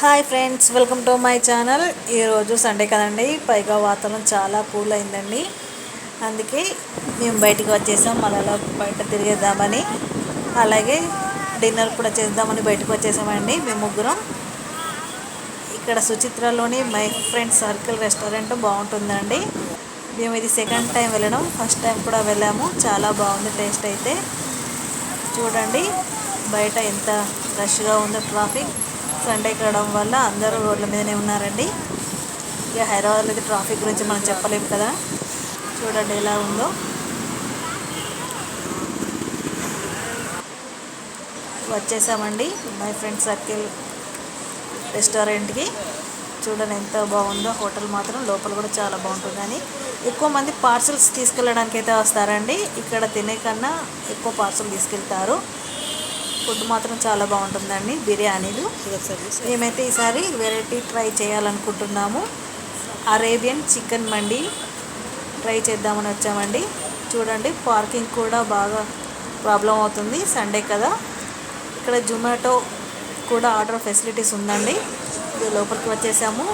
Hi friends welcome to my channel. ఈరోజు Sunday కదండి పైగా వాతావరణం చాలా కూల్ అయిందండి. అందుకే మేము బయటికి వచ్చేసాం మళ్ళీ అలా బయట తిరిగేద్దామని. అలాగే డిన్నర్ కూడా చేద్దామని బయటకు వచ్చేసామండి మేము ముగ్గురం. ఇక్కడ సుచిత్రలోని మై ఫ్రెండ్స్ సర్కిల్ రెస్టారెంట్ బాగుంటుందండి. మేము ఇది సెకండ్ టైం వెళ్ళడం ఫస్ట్ టైం కూడా వెళ్ళాము చాలా బాగుంది టేస్ట్ అయితే. చూడండి బయట ఎంత రష్గా ఉందో ట్రాఫిక్. సండే కావడం వల్ల అందరూ రోడ్ల మీదనే ఉన్నారండి. ఇక హైదరాబాద్లో అయితే ట్రాఫిక్ గురించి మనం చెప్పలేము కదా. చూడండి ఎలా ఉందో. వచ్చేసామండి. మై ఫ్రెండ్ సర్కిల్ రెస్టారెంట్కి చూడండి ఎంత బాగుందో. హోటల్ మాత్రం లోపల కూడా చాలా బాగుంటుందని. ఎక్కువ మంది పార్సల్స్ తీసుకెళ్ళడానికి అయితే వస్తారండి. ఇక్కడ తినే కన్నా ఎక్కువ పార్సల్ తీసుకెళ్తారు. ఫుడ్ మాత్రం చాలా బాగుంటుందండి. బిర్యానీలు. మేమైతే ఈసారి వెరైటీ ట్రై చేయాలనుకుంటున్నాము. అరేబియన్ చికెన్ మండి ట్రై చేద్దామని వచ్చామండి. చూడండి పార్కింగ్ కూడా బాగా ప్రాబ్లం అవుతుంది. సండే కదా. ఇక్కడ జొమాటో కూడా ఆర్డర్ ఫెసిలిటీస్ ఉందండి. లోపలికి వచ్చేసాము.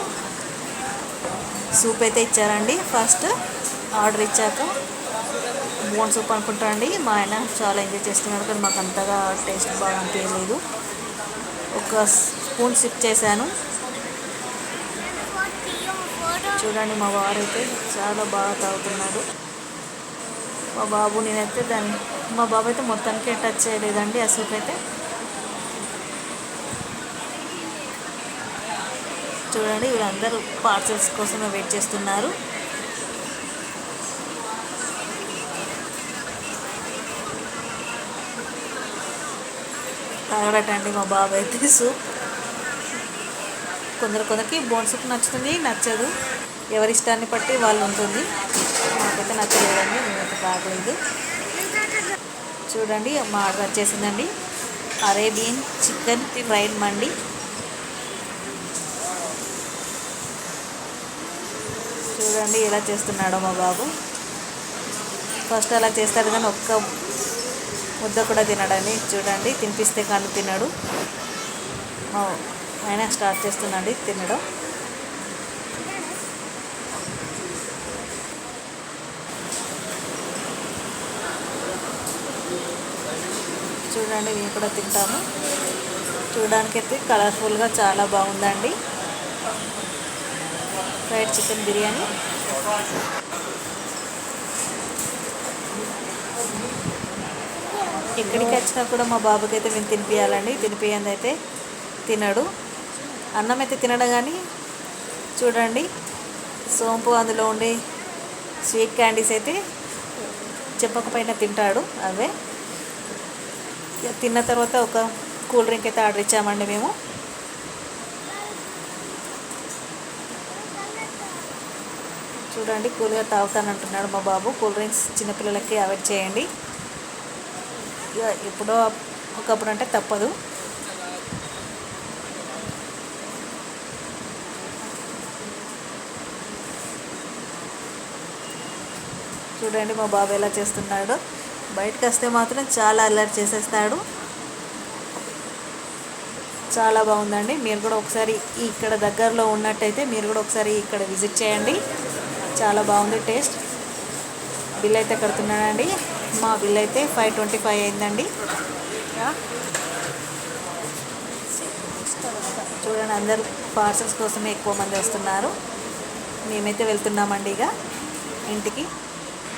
సూప్ అయితే ఇచ్చారండి. ఫస్ట్ ఆర్డర్ ఇచ్చాక బోన్ సూప్ అనుకుంటానండి మా ఆయన చాలా ఎంజాయ్ చేస్తున్నారు కానీ మాకు అంతగా టేస్ట్ బాగా అనిపించలేదు. ఒక స్పూన్ సిప్ చేశాను. చూడండి మా వారు అయితే చాలా బాగా తాగుతున్నాడు. మా బాబు నేనైతే దాన్ని మా బాబు అయితే మొత్తానికి టచ్ చేయలేదండి ఆ సూప్ అయితే. చూడండి వీళ్ళందరూ పార్సల్స్ కోసమే వెయిట్ చేస్తున్నారు. తాగడటండి మా బాబు అయితే సూప్ కొందరు కొందరికి బోన్ సూప్ నచ్చుతుంది నచ్చదు. ఎవరి ఇష్టాన్ని బట్టి వాళ్ళు ఉంటుంది నాకైతే నచ్చలేదండి నేనైతే బాగలేదు. చూడండి మా ఆర్డర్ వచ్చేసిందండి. Arabian chicken fried mandi. చూడండి ఎలా చేస్తున్నాడో మా బాబు. ఫస్ట్ అలా చేస్తాడు కానీ ఒక్క ముద్ద కూడా తినడని చూడండి తినిపిస్తే కానీ తినడు. ఆయన స్టార్ట్ చేస్తున్నాడు తినడం. చూడండి మేము కూడా తింటాము. చూడడానికి అయితే కలర్ఫుల్గా చాలా బాగుందండి. Fried chicken biryani. ఎక్కడికి వచ్చినా కూడా మా బాబుకి అయితే మేము తినిపించాలండి తినిపించింది అయితే తినడు. అన్నం అయితే తినడం కానీ చూడండి సోంపు అందులో ఉండే స్వీట్ క్యాండీస్ అయితే చెప్పకపోయినా తింటాడు అవే. తిన్న తర్వాత ఒక కూల్ డ్రింక్ అయితే ఆర్డర్ ఇచ్చామండి మేము. చూడండి కూల్గా తాగుతానంటున్నాడు మా బాబు. కూల్ డ్రింక్స్ చిన్నపిల్లలకి అవాయిడ్ చేయండి. ఎప్పుడో ఒకప్పుడు అంటే తప్పదు. చూడండి మా బాబు ఎలా చేస్తున్నాడు. బయటకు వస్తే మాత్రం చాలా అల్లరి చేసేస్తాడు. చాలా బాగుందండి. మీరు కూడా ఒకసారి ఇక్కడ దగ్గరలో ఉన్నట్టయితే మీరు కూడా ఒకసారి ఇక్కడ విజిట్ చేయండి. చాలా బాగుంది టేస్ట్. బిల్ అయితే కడుతున్నానండి. మా బిల్ అయితే ఫైవ్ ట్వంటీ ఫైవ్ అయిందండి. చూడండి అందరూ పార్సల్స్ కోసమే ఎక్కువ మంది వస్తున్నారు. మేమైతే వెళ్తున్నామండి ఇక ఇంటికి.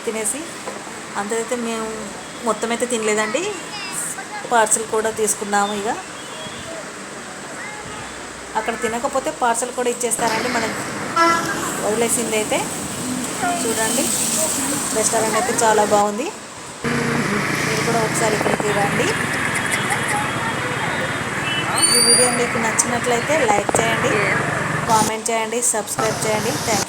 తినేసి అంతైతే మేము మొత్తం అయితే తినలేదండి. పార్సల్ కూడా తీసుకున్నాము ఇక. అక్కడ తినకపోతే పార్సల్ కూడా ఇచ్చేస్తారండి మనం వదిలేసింది అయితే చూడండి. రెస్టారెంట్ అయితే చాలా బాగుంది. మీరు కూడా ఒకసారి ఇక్కడికి రండి. ఈ వీడియో మీకు నచ్చినట్లయితే లైక్ చేయండి కామెంట్ చేయండి సబ్స్క్రైబ్ చేయండి. థ్యాంక్